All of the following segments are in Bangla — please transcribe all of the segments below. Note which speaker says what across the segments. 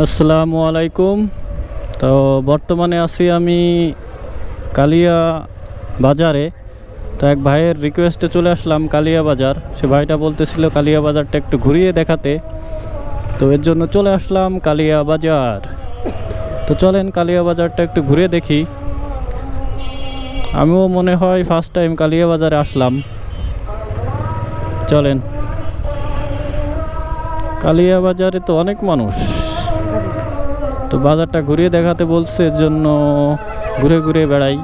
Speaker 1: আসসালামু আলাইকুম। তো বর্তমানে আছি আমি কালিয়া বাজারে। তো এক ভাইয়ের রিকোয়েস্টে চলে আসলাম কালিয়া বাজার। সে ভাইটা বলতেছিল কালিয়া বাজারটা একটু ঘুরিয়ে দেখাতে। তো এর জন্য চলে আসলাম কালিয়া বাজার। তো চলেন কালিয়া বাজারটা একটু ঘুরে দেখি। আমিও মনে হয় ফার্স্ট টাইম কালিয়া বাজারে আসলাম। চলেন। কালিয়া বাজারে তো অনেক মানুষ। তো বাজারটা ঘুরিয়ে দেখাতে বলছে এর জন্য ঘুরে ঘুরে বেড়াই।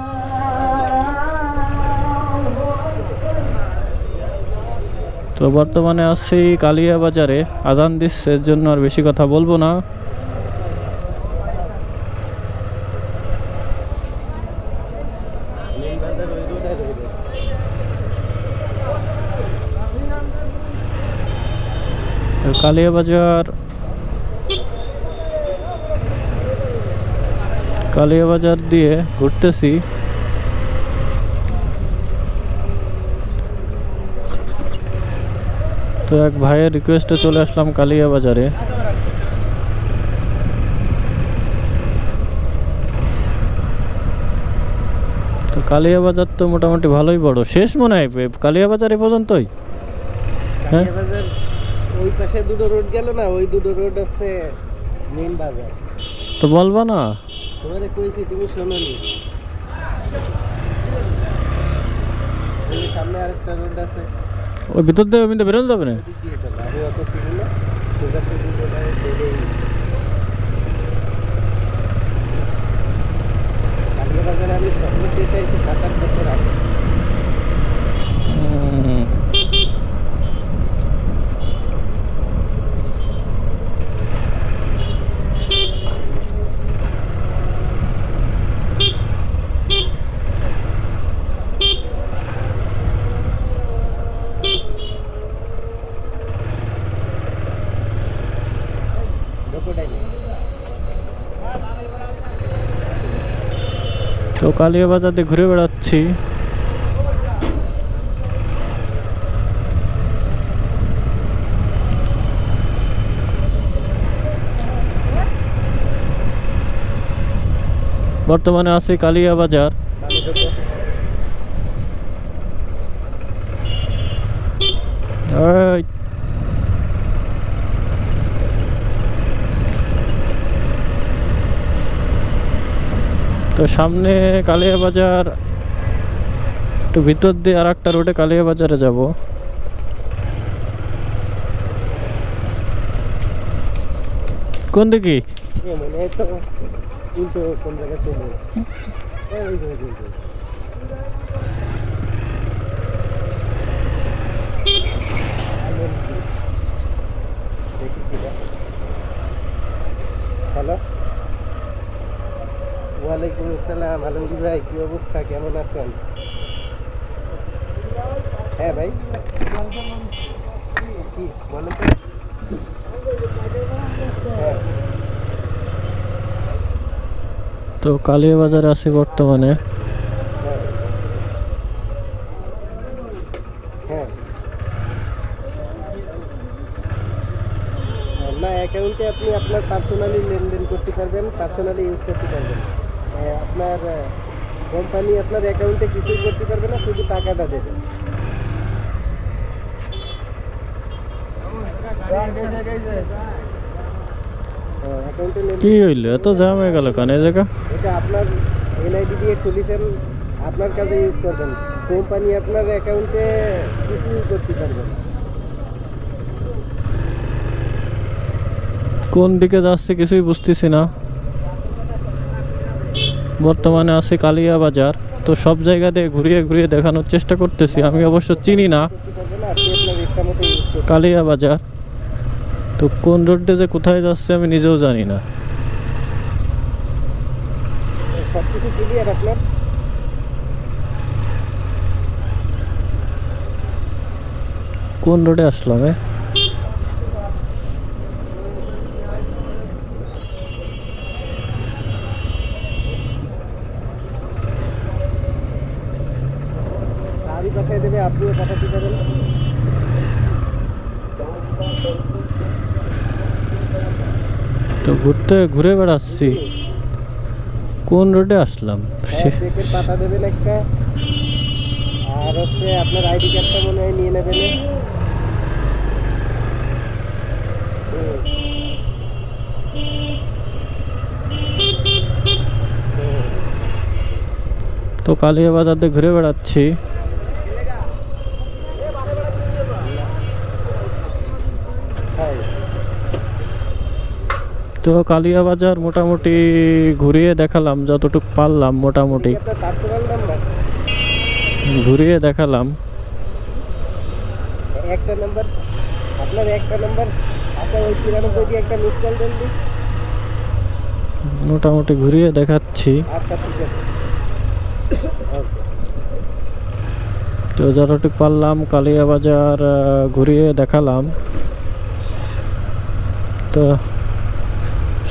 Speaker 1: তো বর্তমানে আছি কালিয়া বাজারে। আজান দিচ্ছে, এর জন্য আর বেশি কথা বলব না। কালিয়া বাজার কালিয়া বাজার দিয়ে ঘুরতেছি। তো এক ভাইয়ের রিকোয়েস্টে চলে আসলাম কালিয়া বাজারে তো কালিয়া বাজার তো মোটামুটি ভালোই বড়। শেষ মনে হয়, এ- কালিয়া বাজার এ পর্যন্তই? হ্যাঁ?
Speaker 2: ওই পাশে দুটো রোড গেল না? ওই দুটো রোড হচ্ছে মেইন বাজার।
Speaker 1: তো বলব না।
Speaker 2: তোমারে কইছি তুমি শোনোনি সামনে আরেকটা রোড আছে।
Speaker 1: ওই ভিতর দিয়ে বেরোনো যাবে না? তো কালিয়া বাজার দিয়ে ঘুরে বেড়াচ্ছি বর্তমানে আছি কালিয়া বাজার
Speaker 2: বামে
Speaker 1: সামনে কালিয়া বাজার, একটু ভিতর দিয়ে আর একটা রোডে কালিয়া বাজারে যাব। কোন দিকে?
Speaker 2: হ্যালো ওয়ালাইকুম আসসালাম আলমগীর ভাই কি অবস্থা? কেমন আছেন? হ্যাঁ ভাই। কি বলেন তো। হ্যাঁ।
Speaker 1: তো কালিয়া বাজারে আছি বর্তমানে।
Speaker 2: হ্যাঁ। না অ্যাকাউন্টে আপনি আপনার পার্সোনালি লেনদেন করতে পারবেন পার্সোনালি ইউজ করতে পারবেন। আপনার কোম্পানি আপনার অ্যাকাউন্টে কিছুই করতে পারবে না শুধু টাকাটা দেবে। অ্যাকাউন্টে
Speaker 1: কি হইল? এত জাম হয়ে গেল কানে জায়গা?
Speaker 2: এটা আপনার এনআইডি দিয়ে খুলিছেন আপনার কাছে ইউজ করবেন। কোম্পানি আপনার অ্যাকাউন্টে কিছুই করতে পারবে না।
Speaker 1: কোন দিকে যাচ্ছে কিছুই বুঝতেছি না। বর্তমানে আছে কালিয়া বাজার তো সব জায়গা দিয়ে ঘুরিয়ে ঘুরিয়ে দেখানোর চেষ্টা করতেছি। আমি অবশ্য চিনি না কালিয়া বাজার তো কোন রোডে যে কোথায় যাচ্ছে আমি নিজেও জানি না। কোন রোডে আসলাম
Speaker 2: পাঠিয়ে দেবে আপনিও পাঠাতে পারেন।
Speaker 1: তো ঘুরতে ঘুরে বেড়াচ্ছি। কোন রোডে আসলাম?
Speaker 2: পাতা দেবেন একটা আর হচ্ছে আপনার আইডি কার্ডটা মনে হয় নিয়ে নেবেন।
Speaker 1: তো কালিয়া বাজার দিয়ে ঘুরে বেড়াচ্ছি। তো কালিয়া বাজার মোটামুটি ঘুরিয়ে দেখালাম যতটুকু পারলাম মোটামুটি। ঘুরিয়ে দেখালাম।
Speaker 2: একটা নাম্বার আপনার একটা নাম্বার আচ্ছা ওই তিরানব্বই দিয়ে একটা মিস কল দেন
Speaker 1: মোটামুটি ঘুরিয়ে দেখাচ্ছি।
Speaker 2: আচ্ছা
Speaker 1: তো যতটুকু পারলাম কালিয়া বাজার ঘুরিয়ে দেখালাম। তো